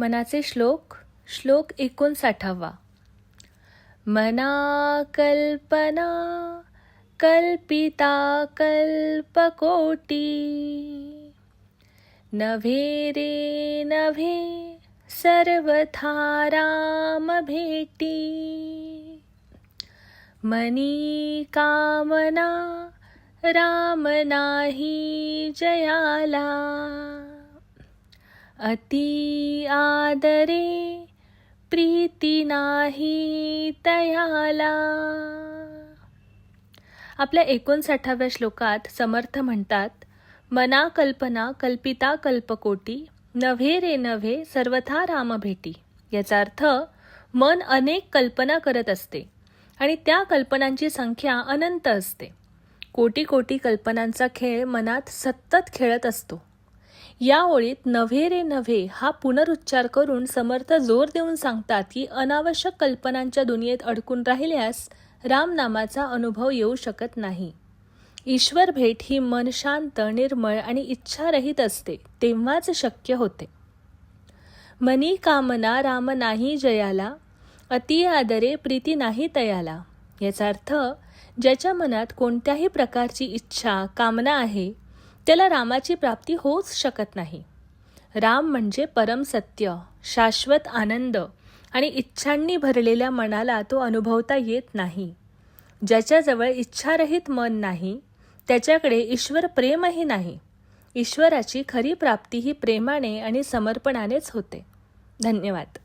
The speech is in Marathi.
मनाचे श्लोक श्लोक एकोणसाठावा. मना कल्पना कल्पिता कल्पकोटी. नभे रे नभे सर्वथा राम भेटी. मनी कामना राम नाही जयाला. अति आदरे प्रीती नाही तयाला आपल्या एकोणसाठाव्या श्लोकात समर्थ म्हणतात मना कल्पना कल्पिता कल्पकोटी नव्हे रे नव्हे सर्वथा राम भेटी. याचा अर्थ मन अनेक कल्पना करत असते आणि त्या कल्पनांची संख्या अनंत असते. कोटी कोटी कल्पनांचा खेळ मनात सतत खेळत असतो. या ओळीत नव्हे रे नव्हे हा पुनरुच्चार करून समर्थ जोर देऊन सांगतात की अनावश्यक कल्पनांच्या दुनियेत अडकून राहिल्यास रामनामाचा अनुभव येऊ शकत नाही. ईश्वर भेट ही मन शांत निर्मळ आणि इच्छारहित असते तेव्हाच शक्य होते. मनी कामना राम नाही जयाला अति आदरे प्रीती नाही तयाला. याचा अर्थ ज्याच्या मनात कोणत्याही प्रकारची इच्छा कामना आहे त्याला रामाची प्राप्ती होऊच शकत नाही. राम म्हणजे परम सत्य शाश्वत आनंद आणि इच्छांनी भरलेल्या मनाला तो अनुभवता येत नाही. ज्याच्याजवळ इच्छारहित मन नाही त्याच्याकडे ईश्वर प्रेमही नाही. ईश्वराची खरी प्राप्ती ही प्रेमाने आणि समर्पणानेच होते. धन्यवाद.